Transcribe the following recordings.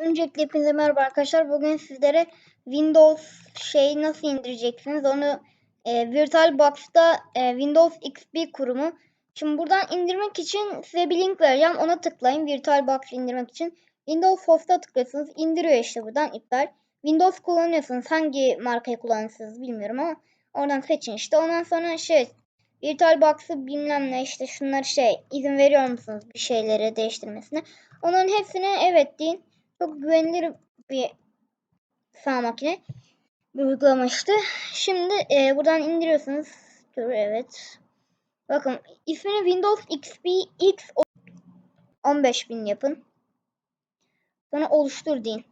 Öncelikle hepinize merhaba arkadaşlar. Bugün sizlere Windows şey nasıl indireceksiniz onu e, VirtualBox'ta e, Windows XP kurumu. Şimdi buradan indirmek için size bir link vereceğim. Ona tıklayın. VirtualBox indirmek için. Windows Host'a tıklıyorsunuz. İndiriyor işte buradan iptal. Windows kullanıyorsunuz. Hangi markayı kullanırsınız bilmiyorum ama oradan seçin işte. Ondan sonra şey VirtualBox'ı bilmem ne işte şunları şey izin veriyor musunuz bir şeyleri değiştirmesine. Onların hepsine evet deyin. Çok güvenilir bir sağ makine. Bir uygulama işte. Şimdi e, buradan indiriyorsunuz. Dur evet. Bakın ismini Windows XP X 15000 yapın. Sonra oluştur deyin.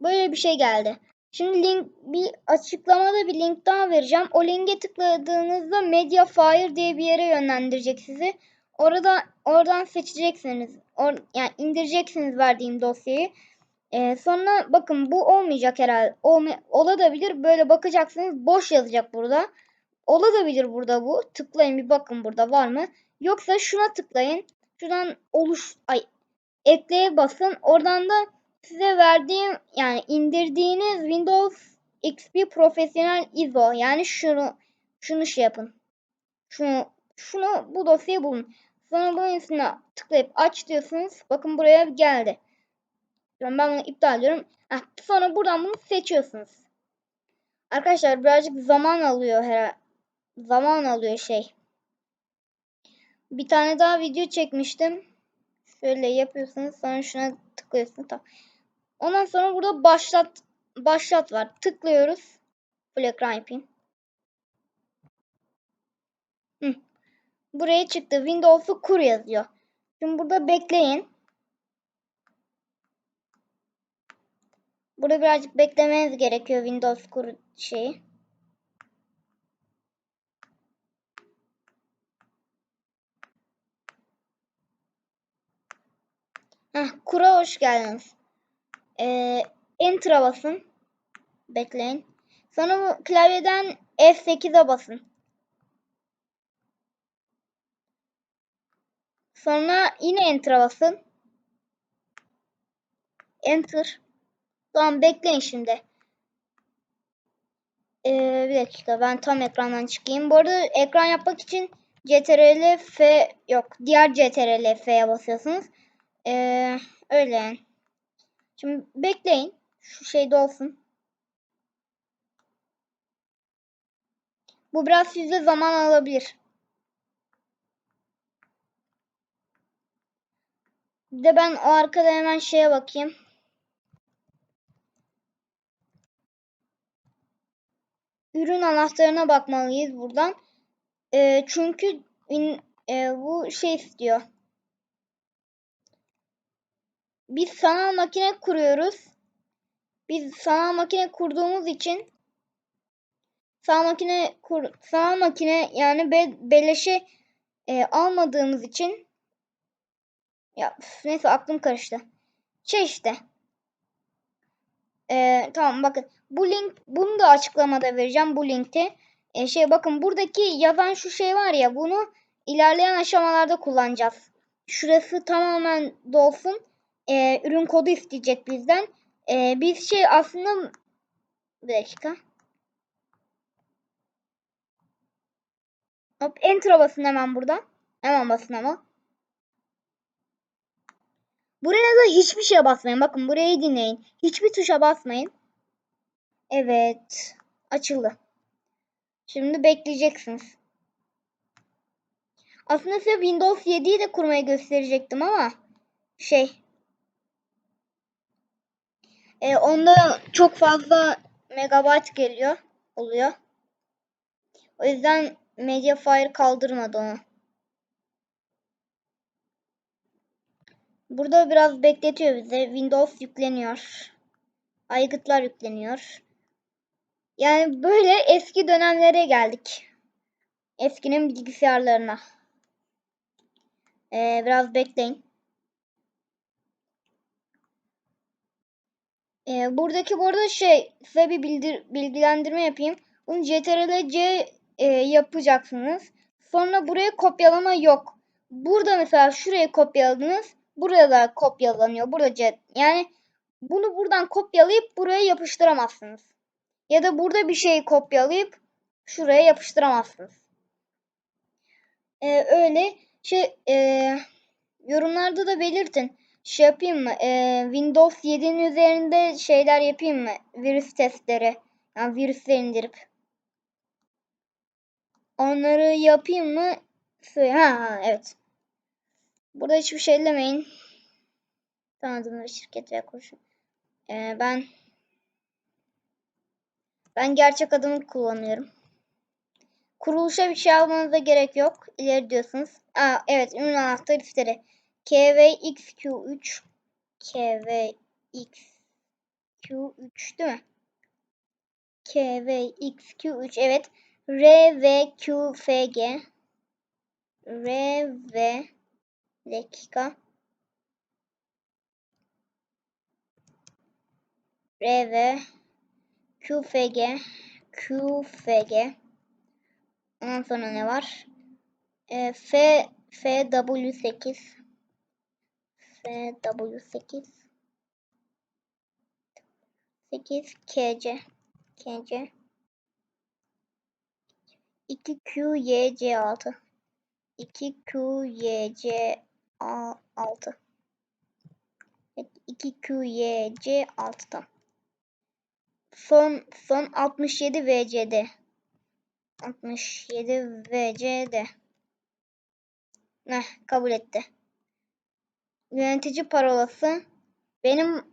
Böyle bir şey geldi. Şimdi link bir açıklamada bir link daha vereceğim. O linke tıkladığınızda Mediafire diye bir yere yönlendirecek sizi. Orada oradan seçeceksiniz. Or, yani indireceksiniz verdiğim dosyayı. Ee, sonra bakın bu olmayacak herhalde. Olma, olabilir. Böyle bakacaksınız. Boş yazacak burada. Olabilir burada bu. Tıklayın bir bakın burada var mı? Yoksa şuna tıklayın. Şuradan oluş ay ekleye basın. Oradan da size verdiğim yani indirdiğiniz Windows XP Profesyonel ISO yani şunu şunu şey yapın. Şunu şunu bu dosyayı bulun. Sonra bunun üstüne tıklayıp aç diyorsunuz. Bakın buraya geldi. Ben bunu iptal ediyorum. Heh, sonra buradan bunu seçiyorsunuz. Arkadaşlar birazcık zaman alıyor her zaman alıyor şey. Bir tane daha video çekmiştim. Şöyle yapıyorsunuz. Sonra şuna tıklıyorsunuz. Ondan sonra burada başlat başlat var. Tıklıyoruz. Full ekran yapayım. Hı. Buraya çıktı. Windows'u kur yazıyor. Şimdi burada bekleyin. Burada birazcık beklemeniz gerekiyor Windows kur şeyi. Heh, kura hoş geldiniz. Ee, Enter'a basın. Bekleyin. Sonra klavyeden F8'e basın. Sonra yine Enter'a basın. Enter. Tamam bekleyin şimdi. Ee, bir dakika ben tam ekrandan çıkayım. Bu arada ekran yapmak için CTRL F yok. Diğer CTRL F'ye basıyorsunuz. Ee, öyle. Şimdi bekleyin. Şu şey dolsun. Bu biraz sizde zaman alabilir. De ben o arkada hemen şeye bakayım. Ürün anahtarına bakmalıyız buradan. E, çünkü in, e, bu şey istiyor. Biz sanal makine kuruyoruz. Biz sanal makine kurduğumuz için sanal makine kur, sanal makine yani be, beleşe e, almadığımız için ya neyse aklım karıştı. Şey işte. E, tamam bakın bu link bunu da açıklamada vereceğim bu linkte. E, şey bakın buradaki yazan şu şey var ya bunu ilerleyen aşamalarda kullanacağız. Şurası tamamen dolsun. E, ürün kodu isteyecek bizden. E, biz şey aslında bir dakika. Hop enter'a basın hemen burada. Hemen basın ama. Buraya da hiçbir şeye basmayın. Bakın burayı dinleyin. Hiçbir tuşa basmayın. Evet. Açıldı. Şimdi bekleyeceksiniz. Aslında size Windows 7'yi de kurmayı gösterecektim ama şey e, onda çok fazla megabayt geliyor oluyor. O yüzden Mediafire kaldırmadı onu. Burada biraz bekletiyor bize. Windows yükleniyor. Aygıtlar yükleniyor. Yani böyle eski dönemlere geldik. Eskinin bilgisayarlarına. Ee, biraz bekleyin. Ee, buradaki bu arada şey size bir bildir, bilgilendirme yapayım. Bunu CTRL-C e, yapacaksınız. Sonra buraya kopyalama yok. Burada mesela şuraya kopyaladınız. Burada da kopyalanıyor. Burada C yani bunu buradan kopyalayıp buraya yapıştıramazsınız. Ya da burada bir şeyi kopyalayıp şuraya yapıştıramazsınız. Ee, öyle şey e, yorumlarda da belirtin. Şey yapayım mı? E, Windows 7'nin üzerinde şeyler yapayım mı? Virüs testleri. Yani virüsleri indirip. Onları yapayım mı? Ha, ha evet. Burada hiçbir şey ellemeyin. Tanıdığım şirket ve kuruşu. Ee, ben ben gerçek adımı kullanıyorum. Kuruluşa bir şey almanıza gerek yok. İleri diyorsunuz. Aa, evet ürün anahtar iftiri. KVXQ3 KVXQ3 değil mi? KVXQ3 evet. RVQFG RV dakika RV QFG QFG Ondan sonra ne var? E, F FW8 FW8 8 KC KC 2QYC6 2QYC6 Evet 2QYC6'dan son son 67 VCD 67 VCD Heh, kabul etti. Yönetici parolası benim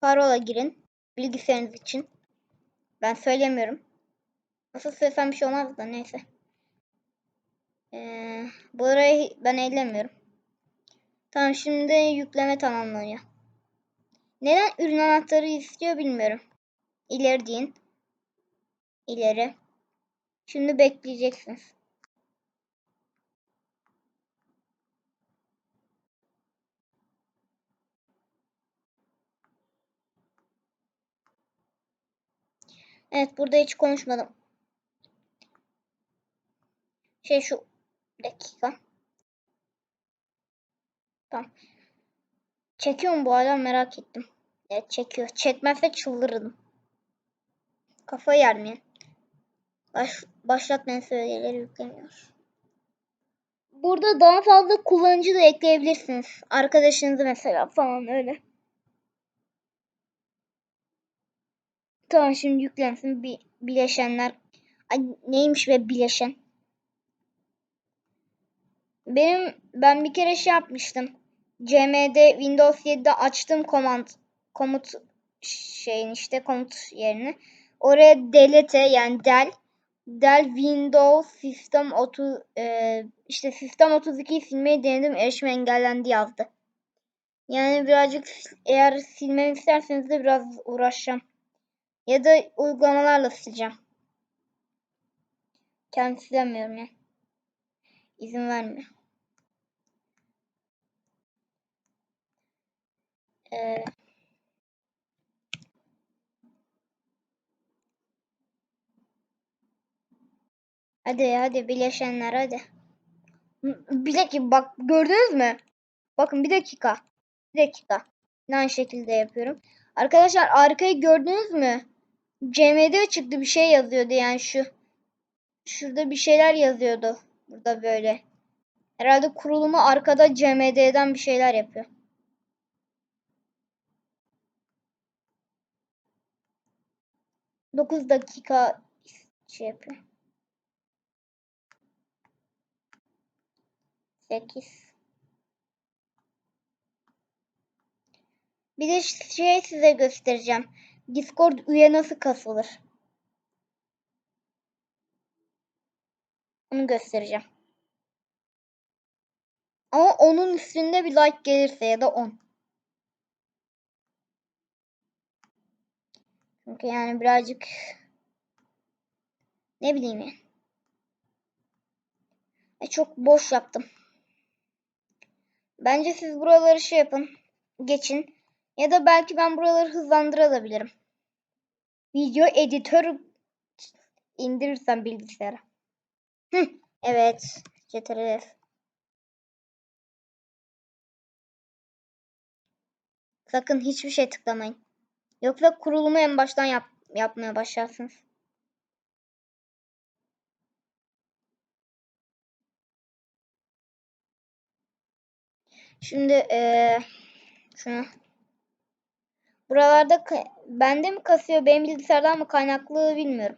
parola girin bilgisayarınız için. Ben söylemiyorum. Nasıl söylesem bir şey olmaz da neyse. Ee, burayı ben ellemiyorum. Tamam şimdi yükleme tamamlanıyor. Neden ürün anahtarı istiyor bilmiyorum. İleri deyin. İleri. Şimdi bekleyeceksiniz. Evet burada hiç konuşmadım. Şey şu dakika. Tamam. Çekiyor mu bu hala merak ettim. Evet çekiyor. Çekmezse çıldırırım. Kafayı yermeyin. Baş, başlatmayan söyleleri yükleniyor. Burada daha fazla kullanıcı da ekleyebilirsiniz. Arkadaşınızı mesela falan öyle. Tamam şimdi yüklensin bir bileşenler. Ay, neymiş be bileşen? Benim ben bir kere şey yapmıştım. CMD Windows 7'de açtım komut komut şeyin işte komut yerini. Oraya delete yani del del Windows System 30 e, işte System 32'yi silmeyi denedim erişim engellendi yazdı. Yani birazcık eğer silmemi isterseniz de biraz uğraşacağım. Ya da uygulamalarla sileceğim. Kendim silemiyorum ya. İzin vermiyor. Hadi hadi bileşenler hadi. Bir dakika bak gördünüz mü? Bakın bir dakika. Bir dakika. Aynı şekilde yapıyorum. Arkadaşlar arkayı gördünüz mü? CMD çıktı bir şey yazıyordu yani şu. Şurada bir şeyler yazıyordu. Burada böyle. Herhalde kurulumu arkada CMD'den bir şeyler yapıyor. Dokuz dakika şey yapıyor. Sekiz. Bir de şey size göstereceğim. Discord üye nasıl kasılır? Onu göstereceğim. Ama onun üstünde bir like gelirse ya da 10. Çünkü yani birazcık ne bileyim ya. E çok boş yaptım. Bence siz buraları şey yapın. Geçin. Ya da belki ben buraları hızlandırabilirim. Video editör indirirsem bilgisayara. Hı, evet. CTRL Sakın hiçbir şey tıklamayın. Yoksa kurulumu en baştan yap yapmaya başlarsınız. Şimdi eee şunu buralarda bende mi kasıyor benim bilgisayardan mı kaynaklı bilmiyorum.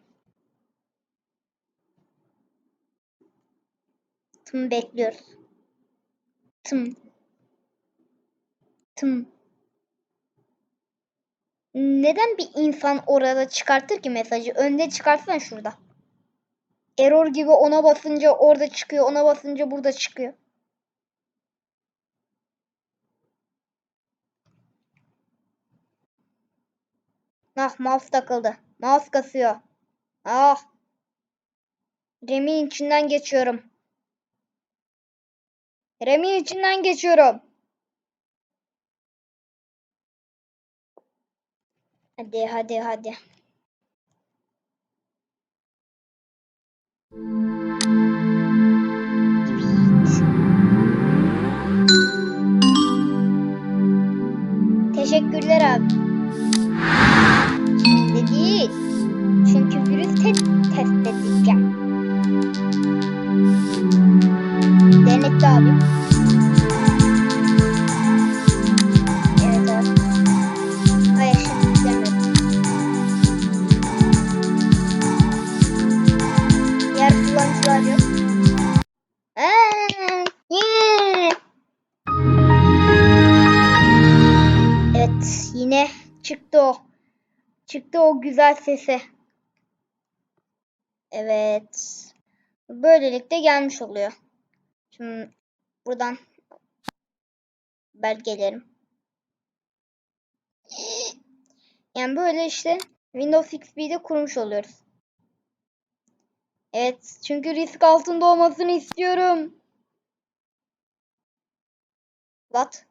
Tım bekliyoruz. Tım. Tım. Neden bir insan orada çıkartır ki mesajı? Önde çıkartsan şurada. Error gibi ona basınca orada çıkıyor, ona basınca burada çıkıyor. Ah mouse takıldı. Mouse kasıyor. Ah. Rem'in içinden geçiyorum. Rem'in içinden geçiyorum. Hadi hadi hadi. Teşekkürler abi. Şimdi değil. Çünkü virüs te- test edeceğim. Denetle abi. Güzel sesi. Evet. Böylelikle gelmiş oluyor. Şimdi buradan belgelerim. Yani böyle işte Windows XP'de kurmuş oluyoruz. Evet çünkü risk altında olmasını istiyorum. What?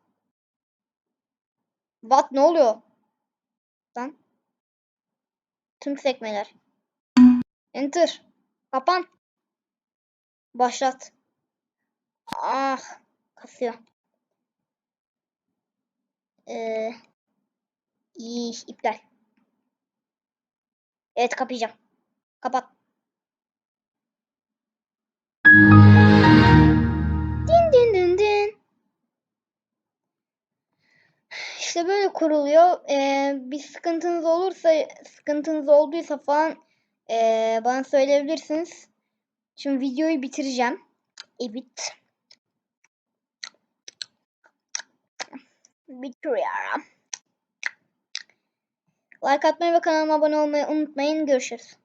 What ne oluyor? Lan. Tüm sekmeler. Enter. Kapan. Başlat. Ah. Kasıyor. Ee, iyi iptal. Evet kapayacağım. Kapat. İşte böyle kuruluyor. Ee, bir sıkıntınız olursa, sıkıntınız olduysa falan ee, bana söyleyebilirsiniz. Şimdi videoyu bitireceğim. Evet. Bitiriyorum. Like atmayı ve kanalıma abone olmayı unutmayın. Görüşürüz.